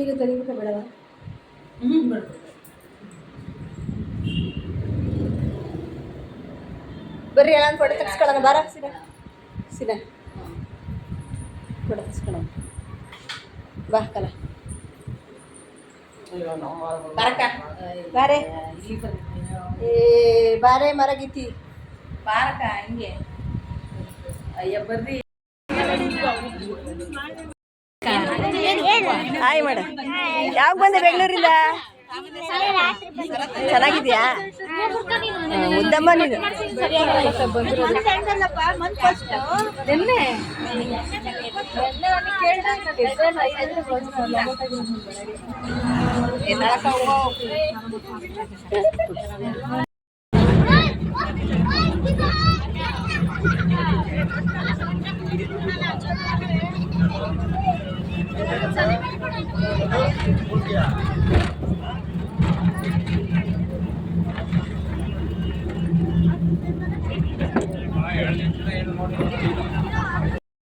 ಈಗ ತೆಗಿಬೇಕ ಬೇಡವ? ಬರ್ರಿ ನಾನು ಫೋಟೋ ತೆಗಿಸ್ಕೊಳ್ಳೋಣ. ಬಾರ ಸಿನ ಸಿನ ಫೋಟೋ ತೆಗಿಸ್ಕೊಳ್ಳೋಣ. ಬಾ ಕಲ. ಬರಕ್ಕ. ಬಾರೆ. ಏ ಬಾರೆ ಮರಗಿತಿ. ಬಾರಕ ಹಂಗೆ. ಅಯ್ಯ ಬರ್ರಿ. ಹಾಯ್ ಮೇಡಮ್ ಯಾವಾಗ ಬಂದೆ ಬೆಂಗಳೂರಿಂದ? ಚೆನ್ನಾಗಿದ್ಯಾ? ಉದ್ದಮ್ಮ ನೀನು.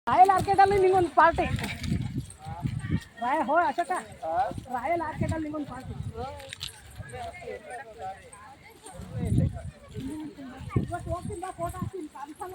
ರಾಯಲ್ ಆರ್ಕೆಟಲ್ಲಿ ನಿಂಗೊಂದು ಪಾರ್ಟಿ ರಾಯ ಹೋ ಅಶೋಕ ರಾಯಲ್ ಆರ್ಕೆಟಲ್ಲಿ ನಿಂಗೊಂದು ಪಾರ್ಟಿ ಇವತ್ತು ಹೋಗ್ತೀನಿ ಬಾ ಫೋಟೋ ಹಾಕ್ತೀನಿ ಕಾಣಿಸಲ್ಲ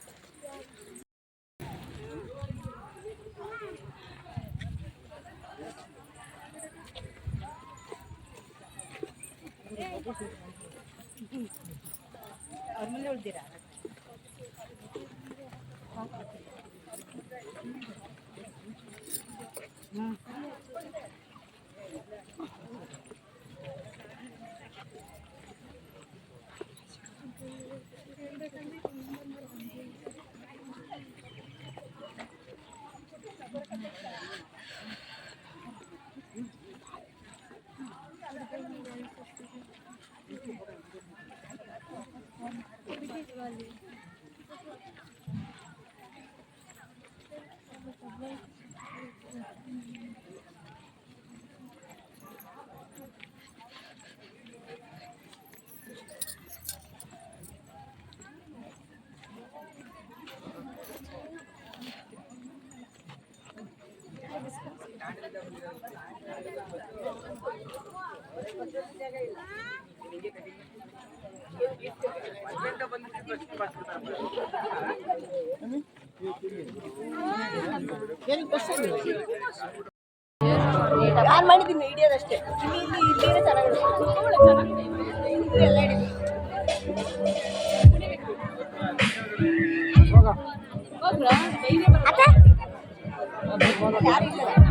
ಅವ್ರ ಮುಂದೆ ಉಳ್ದಿರಾ ಹ್ಞೂ ನಾನು ಮಾಡಿದ್ದೀನಿ ಹಿಡಿಯೋದಷ್ಟೇ ಇಲ್ಲಿ ಇಲ್ಲಿ ಇಲ್ಲಿನೇ ಚೆನ್ನಾಗಿ ಇದು. ಎಲ್ಲ ಹಿಡಿದು ಯಾರು ಇಲ್ಲ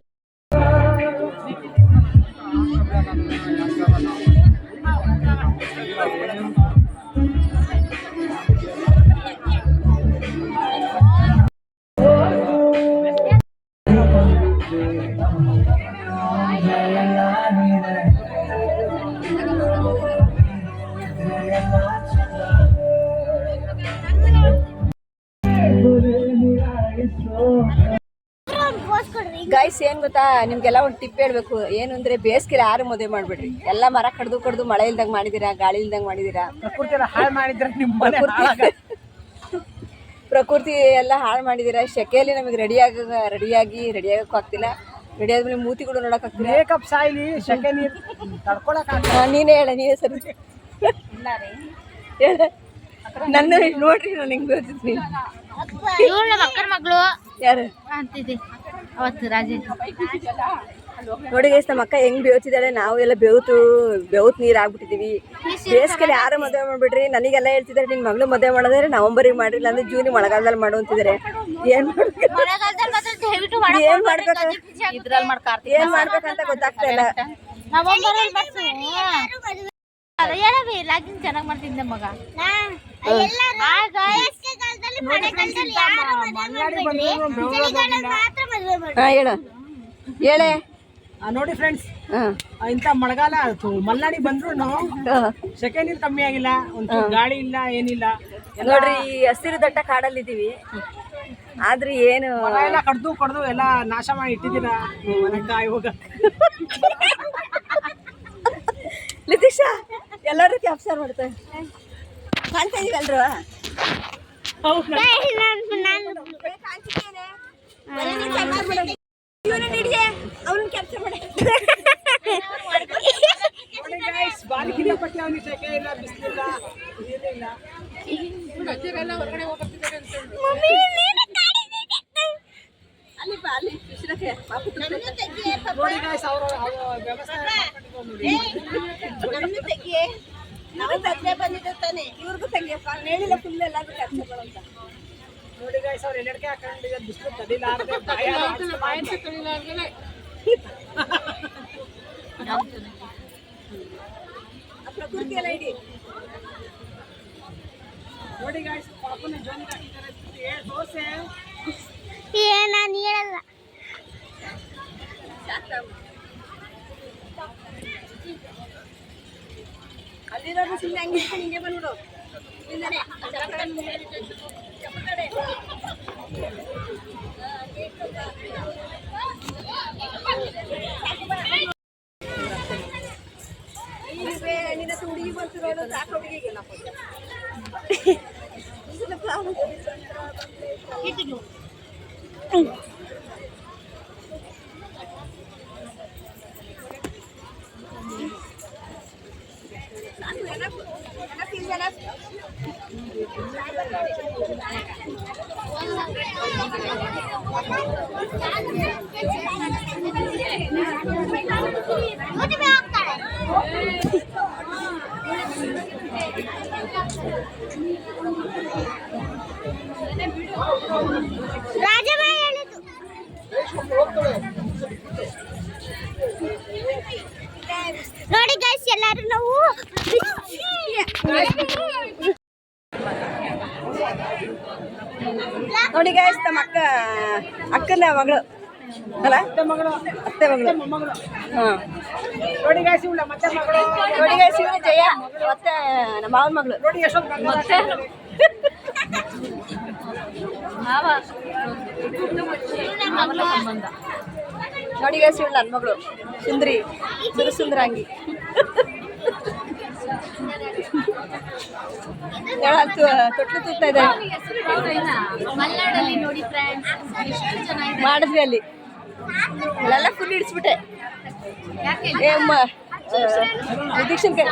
ಗೈಸ್ ಏನ್ ಗೊತ್ತಾ? ನಿಮ್ಗೆಲ್ಲ ಒಂದು ಟಿಪ್ ಹೇಳ್ಬೇಕು. ಏನು ಅಂದ್ರೆ ಬೇಸಿಗೆಲಿ ಯಾರು ಮದುವೆ ಮಾಡ್ಬೇಡ್ರಿ? ಎಲ್ಲ ಮರ ಕಡ್ದು ಕಡ್ದು ಮಳೆ ಇಲ್ದಂಗ್ ಮಾಡಿದೀರಾ ಗಾಳಿ ಇಲ್ದಂಗ್ ಮಾಡಿದೀರಾ? ಪ್ರಕೃತಿಯನ್ನ ಹಾಳು ಮಾಡಿದ್ರೆ ನಿಮ್ಮ ಮನೆ ಪ್ರಕೃತಿ ಎಲ್ಲ ಹಾಳು ಮಾಡಿದೀರಾ? ಶೆಕೆಯಲ್ಲಿ ನಮಗೆ ರೆಡಿ ಆಗ ರೆಡಿಯಾಗಿ ರೆಡಿ ಆಗಕ್ಕೂ ಆಗ್ತಿಲ್ಲ. ರೆಡಿ ಆದ್ಮೇಲೆ ಮೂತಿಗಳು ನೋಡಕ್ ಆಗ್ತಿಲ್ಲ. ಮೇಕಪ್ ಸಾಯ್ಲಿ ನೀರು ತಡ್ಕೊಳಕ್ ನೀನೇ ಹೇಳ ನೀನೇ ಸರಿ. ಹೇಳ. ನನ್ನ ನೋಡ್ರಿ ನಾನು ಹೆಂಗ್ ಮಗಳು ಯಾರು? ಅಂತಿದ್ದೆ. ಅವತ್ತು ರಾಜಿ ನೋಡಿ ಗೈಸ್ ನಮ್ಮ ಅಕ್ಕ ಹೆಂಗ್ ಬೇವ್ತಿದ್ದಾಳೆ ನಾವು ಎಲ್ಲ ಬೇವ್ತು ಬೇವತ್ ನೀರ್ ಆಗ್ಬಿಟ್ಟಿದೀವಿ. ಬೇಸಿಗೆಲಿ ಯಾರು ಮದುವೆ ಮಾಡ್ಬಿಡ್ರಿ ನನಗೆಲ್ಲ ಹೇಳ್ತಿದ್ದಾರೆ ನಿನ್ ಮಗಳು ಮದುವೆ ಮಾಡೋದ್ರೆ ನವಂಬರಿಗೆ ಮಾಡಿಲ್ಲ ಅಂದ್ರೆ ಜೂನ್ ಮಳೆಗಾಲದಲ್ಲಿ ಮಾಡು ಅಂತಿದ್ದಾರೆ. ಏನ್ ಏನ್ ಮಾಡ್ಬೇಕು? ಇದ್ರಲ್ಲಿ ಮಾಡಿ ಕಾರ್ತಿಕ್ ಏನ್ ಮಾಡ್ಬೇಕಂತ ಗೊತ್ತಾಗ್ತಾ ಇಲ್ಲ. ಚೆನ್ನಾಗಿ ಮಾಡ್ತಿದ್ದೆ ಮಗ? ಹಾ ಹೇಳು. ಹೇಳೆ. ಆ, ನೋಡಿ ಫ್ರೆಂಡ್ಸ್ ಹಾ. ಇಂಥ ಮಳೆಗಾಲ ಆಯ್ತು. ಮಲ್ನಾಡಿ ಬಂದ್ರು ಸೆಕೆ ನೀರು ಕಮ್ಮಿ ಆಗಿಲ್ಲ. ಒಂದು ಗಾಳಿ ಇಲ್ಲ ಏನಿಲ್ಲ. ನೋಡ್ರಿ ಈ ಹಸಿರು ದಟ್ಟ ಕಾಡಲ್ಲಿದ್ದೀವಿ. ಆದ್ರೆ ಏನು ಎಲ್ಲ ಕಡ್ದು ಕಡ್ದು ಎಲ್ಲ ನಾಶ ಮಾಡಿ ಇಟ್ಟಿದ್ದೀರಾ. ಇವಾಗ ನಿತೀಶ ಎಲ್ಲರೂ ಕ್ಯಾಪ್ಚರ್ ಮಾಡ್ತಾರೆ. ಕಾಣ್ತಾ ಇದೀವಲ್ರು ಕ್ಯಾಪ್ಚರ್ ಮಾಡಿ ನೋಡಿ guys, ಬಾರಿ ಕಿನ್ನಪಟ್ಟಿ ಅವ್ನಿಗೆ ಸೆಕೆ ಇಲ್ಲ ಬಿಸಿಲಿಲ್ಲ ಏನಿಲ್ಲ ಅಲ್ಲಿ ಬಾ ಅಲ್ಲಿ ಕೃಷ್ಣಕ್ಕೆ ಪಾಪು ತುಪ್ಪ ನೋಡಿ guys, ಅವ್ರು ಅವ್ರು ವ್ಯವಸ್ಥೆ ಮಾಡ್ಕೊಂಡಿದ್ದಾರೆ ನೋಡಿ. ನಾವು ತಗ್ಗೆ ಬಂದಿದ್ದೆ ತಾನೆ ಇವ್ರಿಗೂ ತೆಗಿಯಪ್ಪ ಹೇಳಿಲ್ಲ ಫುಲ್ ಎಲ್ಲಾದ್ರೂ ಕ್ಯಾಪ್ಚರ್ ಮಾಡೋಂತ ನೋಡಿ guys, ಅವ್ರು ಎನ್ನಡಿಕೆ ಹಾಕೊಂಡಿದ್ದಾರೆ ಬಿಸಿಲು ತಡಿಲಾರ್ದೆ ಭಯ ಆ ಪ್ರಕೃತಿ ಎಲ್ಲ ಇಡಿ ನೋಡಿ ಗಾಯ್ಸ್ ಪಾಪನ ಜೋನಿಗೆ ಹಾಕಿದ್ದಾರೆ ಏ ದೋಸೆ ನಾನು ಹೇಳಲ್ಲ ಅಲ್ಲಿರೋದು ಸುಮ್ಮನೆ ಹಂಗೆ ಇಟ್ಕೊಂಡು ಹಿಂಗೆ ಬಂದ್ಬಿಡು ಇಲ್ಲಿಂದಾನೆ. ಈಗ ಬೇ- ನಿನ್ನ ಹತ್ರ ಹುಡುಗಿ ಬರ್ತಿರೋದು ಸಾಕು ಹುಡುಗಿಗೆ ನಾವು. ನೋಡಿ ಗೈಸ್ ಎಲ್ಲರೂ ನಾವು ನೋಡಿ ಗಾಯ್ಸ್ ನಮ್ಮ ಅಕ್ಕ, ಅಕ್ಕನ ಮಗಳು. ಅಲ್ಲ? ಮತ್ತೆ ಮಗಳು. ಅತ್ತೆ ಮಗಳು. ಮೊಮ್ಮಗಳು ಹಾ. ನೋಡಿ ಗಾಯ್ಸ್ ಇವಳ ಮತ್ತೆ ಮಗಳು. ನೋಡಿ ಗಾಯ್ಸ್ ಇವ್ರು ಜಯ ಮತ್ತೆ ನಮ್ಮ ಮಾವನ ಮಗಳು. ಮತ್ತೆ. ನೋಡಿ ನನ್ನ ಮಗಳು. ಸುಂದ್ರಿ ಸುರು ಸುಂದ್ರಾಂಗಿ ಹೇಳತ್ತು ತೊಟ್ಲು ತೂಗ್ತಾ ಇದೆ ಮಲ್ನಾಡಲ್ಲಿ ನೋಡಿ ಫ್ರೆಂಡ್ಸ್ ಎಷ್ಟು ಚೆನ್ನಾಗಿದೆ. ಮಾಡಿದ್ವಿ ಅಲ್ಲಿ. ಎಲ್ಲ ಫುಲ್ ಇಡಿಸ್ಬಿಟ್ಟೆ. ಕೈ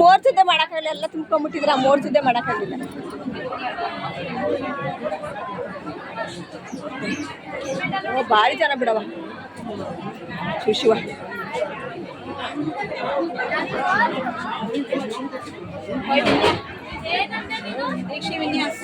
ಮೋರ್ ಸುದ್ದೆ ಮಾಡೋಕ್ಕಾಗಲ್ಲ ಎಲ್ಲ ತುಂಬ್ಕೊಂಡ್ಬಿಟ್ಟಿದ್ರೆ ಆ ಮೋರ್ ಸುದ್ದೆ ಮಾಡೋಕ್ಕಾಗಲಿಲ್ಲ ಓ ಭಾರಿ ಜನ ಬಿಡವ. ಶಿವ ಶಿವ. ದೀಕ್ಷಿ ವಿನ್ಯಾಸ್.